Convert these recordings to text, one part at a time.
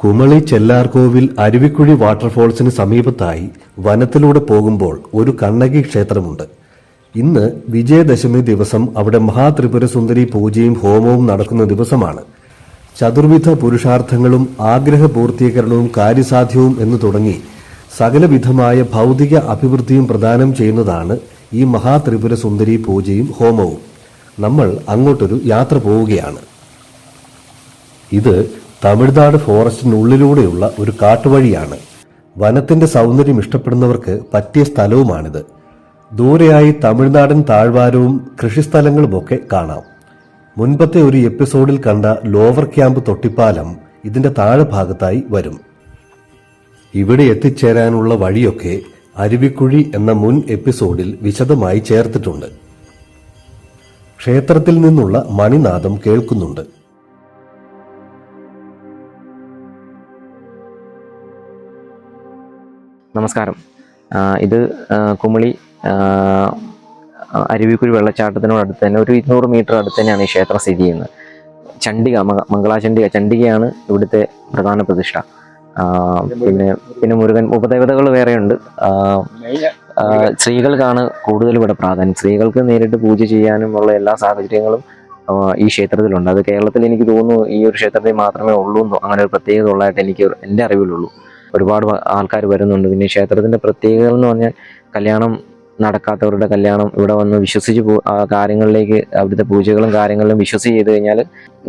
കുമളി ചെല്ലാർകോവിൽ അരുവിക്കുഴി വാട്ടർഫോൾസിന് സമീപത്തായി വനത്തിലൂടെ പോകുമ്പോൾ ഒരു കണ്ണകി ക്ഷേത്രമുണ്ട്. ഇന്ന് വിജയദശമി ദിവസം അവിടെ മഹാത്രിപുരസുന്ദരി പൂജയും ഹോമവും നടക്കുന്ന ദിവസമാണ്. ചതുർവിധ പുരുഷാർത്ഥങ്ങളും ആഗ്രഹ പൂർത്തീകരണവും കാര്യസാധ്യവും എന്ന് തുടങ്ങി സകലവിധമായ ഭൗതിക അഭിവൃദ്ധിയും പ്രദാനം ചെയ്യുന്നതാണ് ഈ മഹാത്രിപുര സുന്ദരി പൂജയും ഹോമവും. നമ്മൾ അങ്ങോട്ടൊരു യാത്ര പോവുകയാണ്. ഇത് തമിഴ്നാട് ഫോറസ്റ്റിനുള്ളിലൂടെയുള്ള ഒരു കാട്ടുവഴിയാണ്. വനത്തിന്റെ സൗന്ദര്യം ഇഷ്ടപ്പെടുന്നവർക്ക് പറ്റിയ സ്ഥലവുമാണിത്. ദൂരെയായി തമിഴ്നാടൻ താഴ്വാരവും കൃഷിസ്ഥലങ്ങളുമൊക്കെ കാണാം. മുൻപത്തെ ഒരു എപ്പിസോഡിൽ കണ്ട ലോവർ ക്യാമ്പ് തൊട്ടിപ്പാലം ഇതിന്റെ താഴെ ഭാഗത്തായി വരും. ഇവിടെ എത്തിച്ചേരാനുള്ള വഴിയൊക്കെ അരുവിക്കുഴി എന്ന മുൻ എപ്പിസോഡിൽ വിശദമായി ചേർത്തിട്ടുണ്ട്. ക്ഷേത്രത്തിൽ നിന്നുള്ള മണിനാദം കേൾക്കുന്നുണ്ട്. നമസ്കാരം. ഇത് കുമളി അരുവിക്കുഴി വെള്ളച്ചാട്ടത്തിനോട് വെള്ളച്ചാട്ടത്തിനോടടുത്ത് തന്നെ ഒരു ഇരുന്നൂറ് മീറ്റർ അടുത്ത് തന്നെയാണ് ഈ ക്ഷേത്രം സ്ഥിതി ചെയ്യുന്നത്. ചണ്ഡിക മംഗളാചണ്ഡിക ചണ്ഡികയാണ് ഇവിടുത്തെ പ്രധാന പ്രതിഷ്ഠ. പിന്നെ പിന്നെ മുരുകൻ ഉപദേവതകൾ വേറെയുണ്ട്. സ്ത്രീകൾക്കാണ് കൂടുതൽ ഇവിടെ പ്രാധാന്യം. സ്ത്രീകൾക്ക് നേരിട്ട് പൂജ ചെയ്യാനും ഉള്ള എല്ലാ സാഹചര്യങ്ങളും ഈ ക്ഷേത്രത്തിലുണ്ട്. അത് കേരളത്തിൽ എനിക്ക് തോന്നുന്നു ഈ ഒരു ക്ഷേത്രത്തിൽ മാത്രമേ ഉള്ളൂ അങ്ങനെ ഒരു പ്രത്യേകത ഉള്ളതായിട്ട് എനിക്ക് എന്റെ അറിവിലുള്ളൂ. ഒരുപാട് ആൾക്കാർ വരുന്നുണ്ട്. പിന്നെ ക്ഷേത്രത്തിന്റെ ക്ഷേത്രത്തിന്റെ പ്രത്യേകത എന്ന് പറഞ്ഞാൽ കല്യാണം നടക്കാത്തവരുടെ കല്യാണം ഇവിടെ വന്ന് വിശ്വസിച്ച് പോ ആ കാര്യങ്ങളിലേക്ക് അവിടുത്തെ പൂജകളും കാര്യങ്ങളിലും വിശ്വസിച്ച് ചെയ്ത് കഴിഞ്ഞാൽ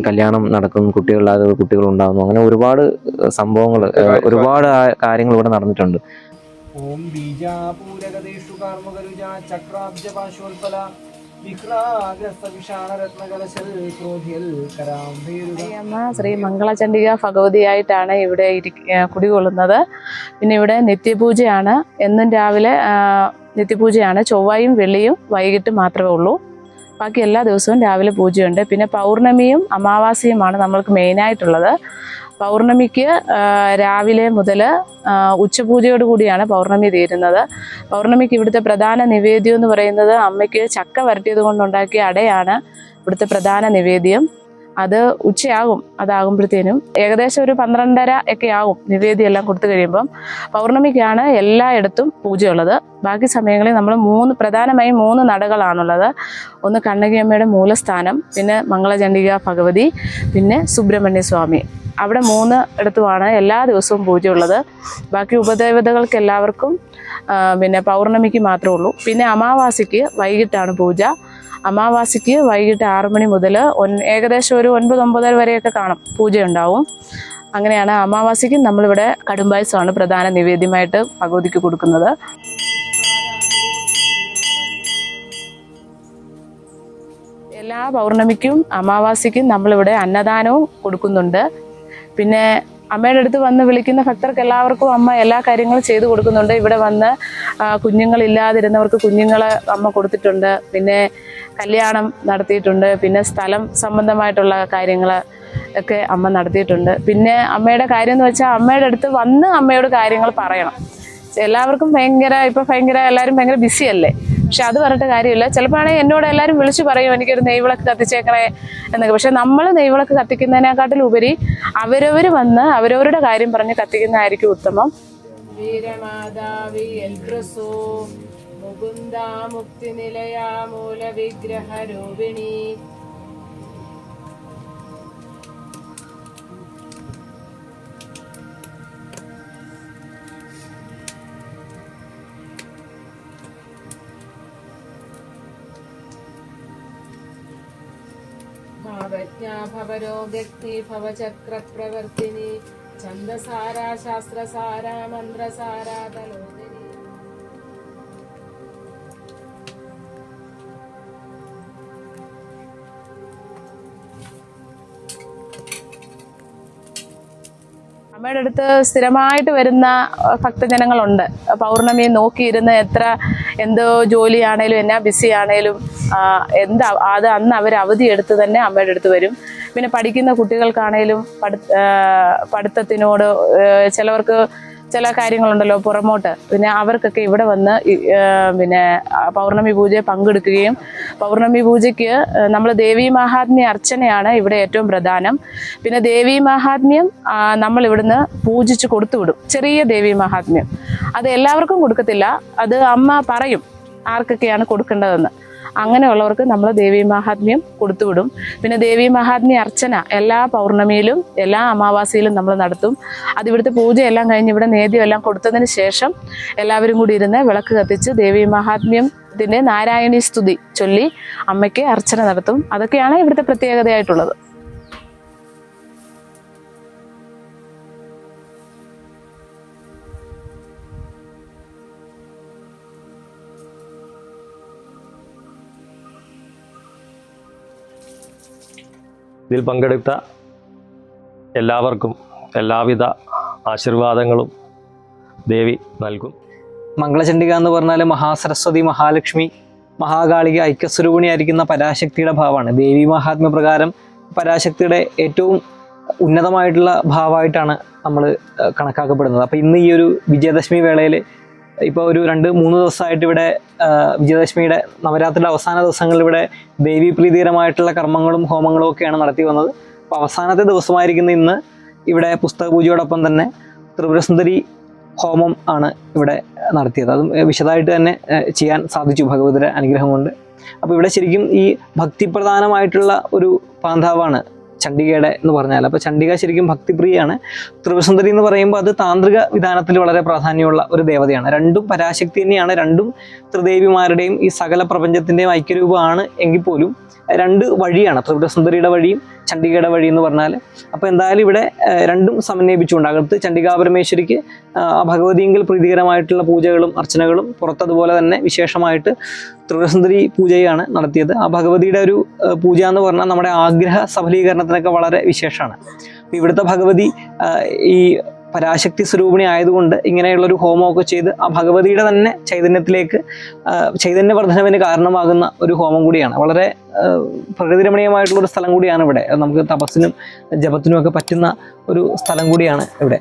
കല്യാണം നടക്കും കുട്ടികളില്ലാതെ കുട്ടികൾ ഉണ്ടാകുന്നു അങ്ങനെ ഒരുപാട് സംഭവങ്ങൾ ഒരുപാട് ആ- കാര്യങ്ങൾ ഇവിടെ നടന്നിട്ടുണ്ട്. ഓം ബീജാപൂരകദേഷു കാർമുകരുജാ ക്രോധിയൽ കരാംഭീരുത അമ്മ ശ്രീ മംഗളചണ്ഡിക ഭഗവതിയായിട്ടാണ് ഇവിടെ കുടികൊള്ളുന്നത്. പിന്നെ ഇവിടെ നിത്യപൂജയാണ്. എന്നും രാവിലെ നിത്യപൂജയാണ്. ചൊവ്വയും വെള്ളിയും വൈകിട്ട് മാത്രമേ ഉള്ളൂ. ബാക്കി എല്ലാ ദിവസവും രാവിലെ പൂജയുണ്ട്. പിന്നെ പൗർണമിയും അമാവാസിയുമാണ് നമ്മൾക്ക് മെയിനായിട്ടുള്ളത് പൗർണമിക്ക് രാവിലെ മുതൽ ഉച്ചപൂജയോട് കൂടിയാണ് പൗർണമി തീരുന്നത്. പൗർണമിക്ക് ഇവിടുത്തെ പ്രധാന നിവേദ്യം എന്ന് പറയുന്നത് അമ്മയ്ക്ക് ചക്ക വരട്ടിയത് കൊണ്ടുണ്ടാക്കിയ അടയാണ് ഇവിടുത്തെ പ്രധാന നിവേദ്യം. അത് ഉച്ചയാകും അതാകുമ്പോഴത്തേനും. ഏകദേശം ഒരു പന്ത്രണ്ടര ഒക്കെ ആകും നിവേദ്യം എല്ലാം കൊടുത്തു കഴിയുമ്പം. പൗർണമിക്കാണ് എല്ലായിടത്തും പൂജയുള്ളത്. ബാക്കി സമയങ്ങളിൽ നമ്മൾ മൂന്ന് പ്രധാനമായും മൂന്ന് നടകളാണുള്ളത്. ഒന്ന് കണ്ണകിയമ്മയുടെ മൂലസ്ഥാനം പിന്നെ മംഗളചണ്ഡിക ഭഗവതി പിന്നെ സുബ്രഹ്മണ്യ സ്വാമി അവിടെ മൂന്ന് ഇടത്തുമാണ് എല്ലാ ദിവസവും പൂജയുള്ളത്. ബാക്കി ഉപദേവതകൾക്ക് എല്ലാവർക്കും പിന്നെ പൗർണമിക്ക് മാത്രമേ ഉള്ളൂ. പിന്നെ അമാവാസിക്ക് വൈകിട്ടാണ് പൂജ. അമാവാസിക്ക് വൈകിട്ട് ആറു മണി മുതൽ ഏകദേശം ഒരു ഒൻപത് ഒമ്പതര വരെയൊക്കെ കാണും. പൂജയുണ്ടാവും. അങ്ങനെയാണ് അമാവാസിക്ക് നമ്മളിവിടെ കടുംബായസമാണ് പ്രധാന നിവേദ്യമായിട്ട് ഭഗവതിക്ക് കൊടുക്കുന്നത്. എല്ലാ പൗർണമിക്കും അമാവാസിക്കും നമ്മളിവിടെ അന്നദാനവും കൊടുക്കുന്നുണ്ട്. പിന്നെ അമ്മയുടെ അടുത്ത് വന്ന് വിളിക്കുന്ന ഭക്തർക്ക് എല്ലാവർക്കും അമ്മ എല്ലാ കാര്യങ്ങളും ചെയ്തു കൊടുക്കുന്നുണ്ട്. ഇവിടെ വന്ന് കുഞ്ഞുങ്ങളില്ലാതിരുന്നവർക്ക് കുഞ്ഞുങ്ങളെ അമ്മ കൊടുത്തിട്ടുണ്ട്. പിന്നെ കല്യാണം നടത്തിയിട്ടുണ്ട്. പിന്നെ സ്ഥലം സംബന്ധമായിട്ടുള്ള കാര്യങ്ങൾ ഒക്കെ അമ്മ നടത്തിയിട്ടുണ്ട്. പിന്നെ അമ്മയുടെ കാര്യം എന്ന് വെച്ചാൽ അമ്മയുടെ അടുത്ത് വന്ന് അമ്മയോട് കാര്യങ്ങൾ പറയണം. എല്ലാവർക്കും ഭയങ്കര ഇപ്പം ഭയങ്കര എല്ലാവരും ഭയങ്കര ബിസി അല്ലേ? പക്ഷെ അത് പറഞ്ഞിട്ട് കാര്യമില്ല. ചിലപ്പോൾ ആണെങ്കിൽ എന്നോട് എല്ലാവരും വിളിച്ചു പറയും എനിക്കൊരു നെയ്വിളക്ക് കത്തിച്ചേക്കണേ എന്നൊക്കെ. പക്ഷെ നമ്മൾ നെയ്വിളക്ക് കത്തിക്കുന്നതിനെക്കാട്ടിലുപരി അവരവർ വന്ന് അവരവരുടെ കാര്യം പറഞ്ഞ് കത്തിക്കുന്നതായിരിക്കും ഉത്തമം. എൽപ്രസോ മുകുന്ദ മുക്തി നിലയാ മൂല വിഗ്രഹ രൂപിണി. ഭാവജ്ഞാ ഭവരോഗക്തി ഭവചക്രപ്രവർത്തിനി ഛന്ദസാരാ ശാസ്ത്രസാരാ മന്ത്രസാരാ തലോദരി അമ്മയുടെ അടുത്ത് സ്ഥിരമായിട്ട് വരുന്ന ഭക്തജനങ്ങളുണ്ട്. പൗർണമിയെ നോക്കിയിരുന്ന് എത്ര എന്തോ ജോലിയാണേലും എന്നാ ബിസി ആണേലും എന്താ അത് അന്ന് അവർ അവധി എടുത്ത് തന്നെ അമ്മയുടെ അടുത്ത് വരും. പിന്നെ പഠിക്കുന്ന കുട്ടികൾക്കാണേലും പഠിത്തത്തിനോട് ചിലവർക്ക് ചില കാര്യങ്ങളുണ്ടല്ലോ പുറമോട്ട്. പിന്നെ അവർക്കൊക്കെ ഇവിടെ വന്ന് പിന്നെ പൗർണമി പൂജയെ പങ്കെടുക്കുകയും പൗർണമി പൂജയ്ക്ക് നമ്മൾ ദേവീ മഹാത്മ്യ അർച്ചനയാണ് ഇവിടെ ഏറ്റവും പ്രധാനം. പിന്നെ ദേവീ മഹാത്മ്യം നമ്മൾ ഇവിടുന്ന് പൂജിച്ച് കൊടുത്തുവിടും ചെറിയ ദേവീ മഹാത്മ്യം. അത് എല്ലാവർക്കും കൊടുക്കത്തില്ല. അത് അമ്മ പറയും ആർക്കൊക്കെയാണ് കൊടുക്കേണ്ടതെന്ന്. അങ്ങനെയുള്ളവർക്ക് നമ്മൾ ദേവീ മഹാത്മ്യം കൊടുത്തുവിടും. പിന്നെ ദേവീ മഹാത്മ്യ അർച്ചന എല്ലാ പൗർണമിയിലും എല്ലാ അമാവാസിയിലും നമ്മൾ നടത്തും. അത് ഇവിടുത്തെ പൂജയെല്ലാം കഴിഞ്ഞ് ഇവിടെ നേദ്യം എല്ലാം കൊടുത്തതിന് ശേഷം എല്ലാവരും കൂടി ഇരുന്ന് വിളക്ക് കത്തിച്ച് ദേവീ മഹാത്മ്യത്തിന്റെ നാരായണീ സ്തുതി ചൊല്ലി അമ്മയ്ക്ക് അർച്ചന നടത്തും. അതൊക്കെയാണ് ഇവിടുത്തെ പ്രത്യേകതയായിട്ടുള്ളത്. ഇതിൽ പങ്കെടുത്ത എല്ലാവർക്കും എല്ലാവിധ ആശീർവാദങ്ങളും ദേവി നൽകും. മംഗളചണ്ഡിക എന്ന് പറഞ്ഞാൽ മഹാസരസ്വതി മഹാലക്ഷ്മി മഹാകാളിക ഐക്യസ്വരൂപിണിയായിരിക്കുന്ന പരാശക്തിയുടെ ഭാവമാണ്. ദേവി മഹാത്മ്യ പ്രകാരം പരാശക്തിയുടെ ഏറ്റവും ഉന്നതമായിട്ടുള്ള ഭാവമായിട്ടാണ് നമ്മൾ കണക്കാക്കപ്പെടുന്നത്. അപ്പോൾ ഇന്ന് ഈ ഒരു വിജയദശമി വേളയിൽ ഇപ്പോൾ ഒരു രണ്ട് മൂന്ന് ദിവസമായിട്ട് ഇവിടെ വിജയദശമിയുടെ നവരാത്രിയുടെ അവസാന ദിവസങ്ങളിൽ ഇവിടെ ദേവി പ്രീതികരമായിട്ടുള്ള കർമ്മങ്ങളും ഹോമങ്ങളും ഒക്കെയാണ് നടത്തി വന്നത്. അപ്പോൾ അവസാനത്തെ ദിവസമായിരിക്കുന്ന ഇന്ന് ഇവിടെ പുസ്തക പൂജയോടൊപ്പം തന്നെ ത്രിപുരസുന്ദരി ഹോമം ആണ് ഇവിടെ നടത്തിയത്. അതും വിശദമായിട്ട് തന്നെ ചെയ്യാൻ സാധിച്ചു ഭഗവതിയുടെ അനുഗ്രഹം കൊണ്ട്. അപ്പോൾ ഇവിടെ ശരിക്കും ഈ ഭക്തിപ്രധാനമായിട്ടുള്ള ഒരു പാന്താവാണ് ചണ്ഡികയുടെ എന്ന് പറഞ്ഞാൽ. അപ്പോൾ ചണ്ഡിക ശരിക്കും ഭക്തിപ്രിയാണ്. ത്രിപുരസുന്ദരി എന്ന് പറയുമ്പോൾ അത് താന്ത്രിക വിധാനത്തിൽ വളരെ പ്രാധാന്യമുള്ള ഒരു ദേവതയാണ്. രണ്ടും പരാശക്തി തന്നെയാണ്. രണ്ടും ത്രിദേവിമാരുടെയും ഈ സകല പ്രപഞ്ചത്തിന്റെയും ഐക്യരൂപമാണ് എങ്കിൽ പോലും രണ്ട് വഴിയാണ്. ത്രിപുര സുന്ദരിയുടെ വഴിയും ചണ്ഡികയുടെ വഴി എന്ന് പറഞ്ഞാൽ അപ്പോൾ എന്തായാലും ഇവിടെ രണ്ടും സമന്വയിപ്പിച്ചുകൊണ്ട് അകത്ത് ചണ്ഡികാ പരമേശ്വരിക്ക് ഭഗവതിയെങ്കിൽ പ്രീതികരമായിട്ടുള്ള പൂജകളും അർച്ചനകളും പുറത്തതുപോലെ തന്നെ വിശേഷമായിട്ട് ത്രിപുരസുന്ദരി പൂജയാണ് നടത്തിയത്. ആ ഭഗവതിയുടെ ഒരു പൂജ എന്ന് പറഞ്ഞാൽ നമ്മുടെ ആഗ്രഹ സഫലീകരണത്തിനൊക്കെ വളരെ വിശേഷമാണ്. ഇവിടുത്തെ ഭഗവതി ഈ പരാശക്തി സ്വരൂപിണി ആയതുകൊണ്ട് ഇങ്ങനെയുള്ളൊരു ഹോമമൊക്കെ ചെയ്ത് ആ ഭഗവതിയുടെ തന്നെ ചൈതന്യത്തിലേക്ക് ചൈതന്യവർദ്ധനവിന് കാരണമാകുന്ന ഒരു ഹോമം കൂടിയാണ്. വളരെ പ്രകൃതി പ്രകൃതിരമണീയമായിട്ടുള്ള ഒരു സ്ഥലം കൂടിയാണ് ഇവിടെ. നമുക്ക് തപസ്സിനും ജപത്തിനും ഒക്കെ പറ്റുന്ന ഒരു സ്ഥലം കൂടിയാണ് ഇവിടെ.